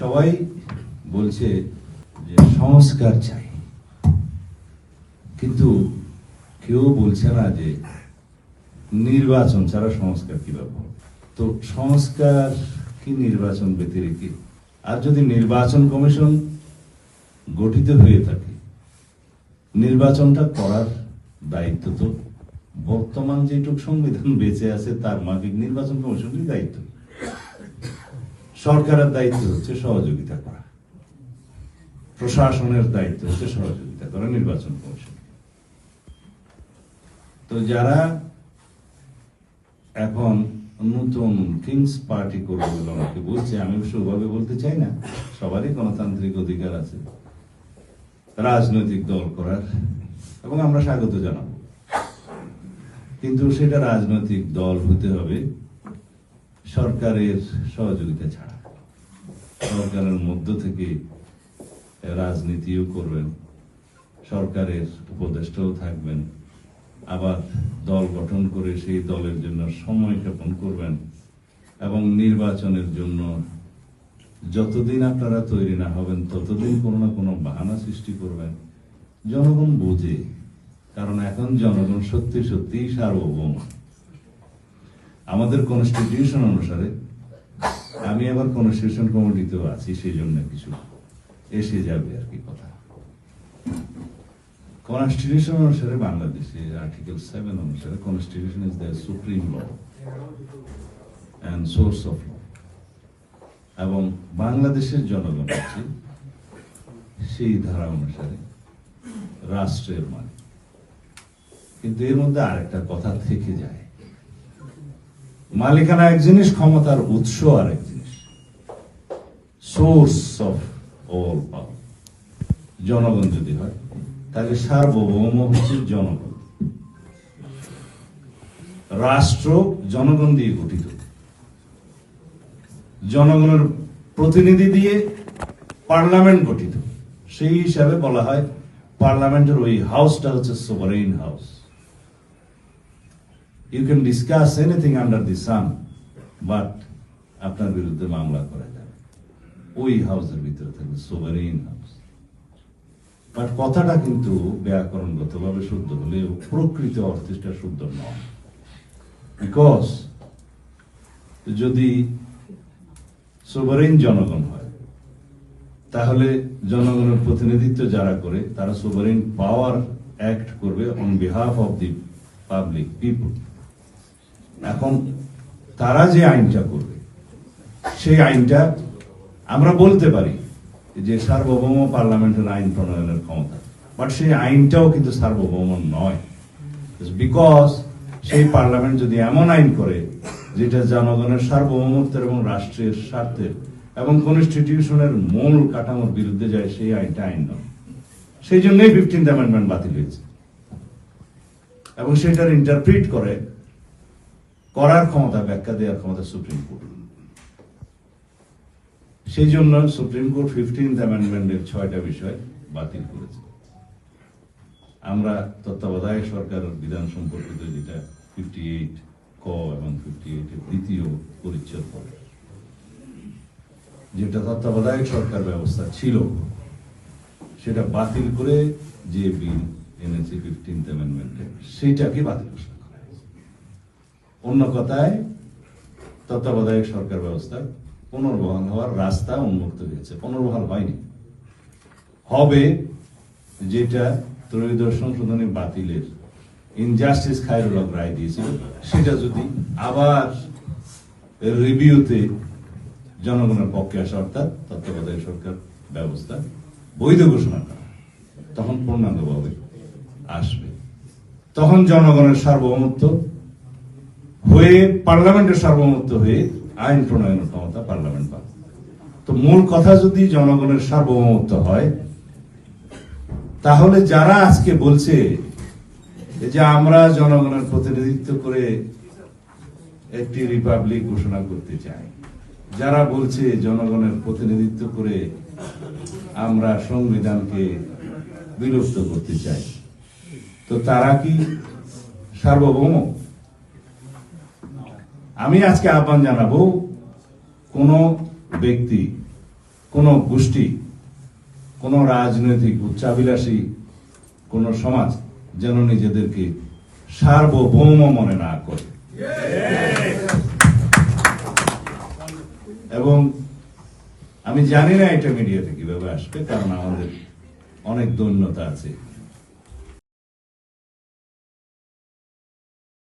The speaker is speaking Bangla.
সবাই বলছে যে সংস্কার চাই। কিন্তু কেউ বলছে না যে নির্বাচন ছাড়া সংস্কার কীভাবে হবে? তো সংস্কার কি নির্বাচন ব্যতিরেকে? আর যদি নির্বাচন কমিশন গঠিত হয়ে থাকে, নির্বাচনটা করার দায়িত্ব তো বর্তমান যেটুক সংবিধান বেঁচে আছে, তার মাফিক নির্বাচন কমিশনের দায়িত্ব। সরকারের দায়িত্ব হচ্ছে সহযোগিতা করা। প্রশাসনের দায়িত্ব হচ্ছে সহযোগিতা করা নির্বাচন কমিশন। তো যারা এখন নতুন কিংস পার্টি করবে আমাকে বলছে, আমি ওভাবে বলতে চাই না, সবারই গণতান্ত্রিক অধিকার আছে, রাজনৈতিক দল করার, এবং আমরা স্বাগত জানাব। কিন্তু সেটা রাজনৈতিক দল হতে হবে সরকারের সহযোগিতা ছাড়া। সরকারের মধ্য থেকে রাজনীতিও করবেন, সরকারের উপদেষ্টাও থাকবেন, আবার দল গঠন করে সেই দলের জন্য সময় ক্ষেপণ করবেন এবং নির্বাচনের জন্য যতদিন আপনারা তৈরি না হবেন, ততদিন কোনো না কোনো বাহানা সৃষ্টি করবেন। জনগণ বোঝে, কারণ এখন জনগণ সত্যি সত্যি সার্বভৌম। আমাদের কনস্টিটিউশন অনুসারে আমি আবার কনস্টিটিউশন কমিটিতেও আছি, সেই জন্য কিছু এসে যাবে আর কি কথা। কনস্টিটিউশন অনুসারে বাংলাদেশে আর্টিকেল সেভেন অনুসারে constitution is the supreme law and source of law এবং বাংলাদেশের জনগণ আছে, সেই ধারা অনুসারে রাষ্ট্রের মানে কিন্তু এর মধ্যে আরেকটা কথা থেকে যায়। মালিকানা এক জিনিস, ক্ষমতার উৎস আর এক জিনিস। সোর্স অফ অল পাওয়ার জনগণ যদি হয়, তাহলে সার্বভৌম হচ্ছে জনগণ। রাষ্ট্র জনগণ দিয়ে গঠিত। জনগণের প্রতিনিধি দিয়ে পার্লামেন্ট গঠিত। সেই হিসাবে বলা হয়, পার্লামেন্টের ওই হাউসটা হচ্ছে sovereign house you can discuss anything under the sun but আপনার বিরুদ্ধে মামলা করা যাবে। ওই হাউসের ভিতরে থাকবে সোভারেইন হাউস বাট কথাটা কিন্তু ব্যাকরণগত ভাবে শুদ্ধ হলেও প্রকৃত অর্থে সেটা শুদ্ধ নয়। বিকজ যদি সোভারেইন জনগণ হয়, তাহলে জনগণের প্রতিনিধিত্ব যারা করে, তারা সোভারেইন পাওয়ার অ্যাক্ট করবে on behalf of the public people এখন তারা যে আইনটা করবে, সেই আইনটা আমরা বলতে পারি যে সার্বভৌম পার্লামেন্টের আইন প্রণয়নের ক্ষমতা। বাট সেই আইনটাও কিন্তু সার্বভৌম নয়। বিকজ সেই পার্লামেন্ট যদি এমন আইন করে, যেটা জনগণের সার্বভৌমত্বের এবং রাষ্ট্রের স্বার্থের এবং কনস্টিটিউশনের মূল কাঠামোর বিরুদ্ধে যায়, সেই আইনটা আইন নয়। সেই জন্যই ফিফটিন্থ অ্যামেন্ডমেন্ট বাতিল হয়েছে। এবং সেটার ইন্টারপ্রিট করে করার ক্ষমতা, ব্যাখ্যা দেওয়ার ক্ষমতা সুপ্রিম কোর্ট সেই জন্য সুপ্রিম কোর্ট ফিফটিন্থ অ্যামেন্ডমেন্টের ছয়টা বিষয় বাতিল করেছে। আমরা তত্ত্বাবধায়ক সরকারের বিধান সম্পর্কিত যেটা ফিফটি এইট ক এবং ফিফটি এইটের দ্বিতীয় পরিচ্ছেদ পড়ে যেটা তত্ত্বাবধায়ক সরকার ব্যবস্থা ছিল, সেটা বাতিল করে যে বিল এনেছে ফিফটিন্থ অ্যামেন্ডমেন্টে সেইটাকে বাতিল ঘোষণা করা হয়েছে। অন্য কথায়, তত্ত্বাবধায়ক সরকার ব্যবস্থা পুনর্বহাল হওয়ার রাস্তা উন্মুক্ত হয়েছে। পুনর্বহাল হয়নি। হবে যেটা ত্রয়োদশ সংশোধনী বাতিলের ইনজাস্টিস খায়রুল রায় দিয়েছিল, সেটা যদি আবার রিভিউতে জনগণের পক্ষে আসা, অর্থাৎ তত্ত্বাবধায়ক সরকার ব্যবস্থা বৈধ ঘোষণা করা, তখন পূর্ণাঙ্গভাবে আসবে। তখন জনগণের সার্বভৌমত্ব হয়ে পার্লামেন্টের সার্বভৌমত্ব হয়ে আইন প্রণয়নের ক্ষমতা পার্লামেন্ট পাবে তো মূল কথা যদি জনগণের সার্বভৌমত্ব হয়, তাহলে যারা আজকে বলছে যে আমরা জনগণের প্রতিনিধিত্ব করে একটি রিপাবলিক ঘোষণা করতে চাই, যারা বলছে জনগণের প্রতিনিধিত্ব করে আমরা সংবিধানকে বিলুপ্ত করতে চাই, তো তারা কি সার্বভৌম? আমি আজকে আহ্বান জানাব, কোন ব্যক্তি, কোন গোষ্ঠী, কোন রাজনৈতিক উচ্চাভিলাষী, কোন সমাজ যেন নিজেদেরকে সার্বভৌম মনে না করে। এবং আমি জানি না এটা মিডিয়াতে কীভাবে আসবে, কারণ আমাদের অনেক দৈন্যতা আছে।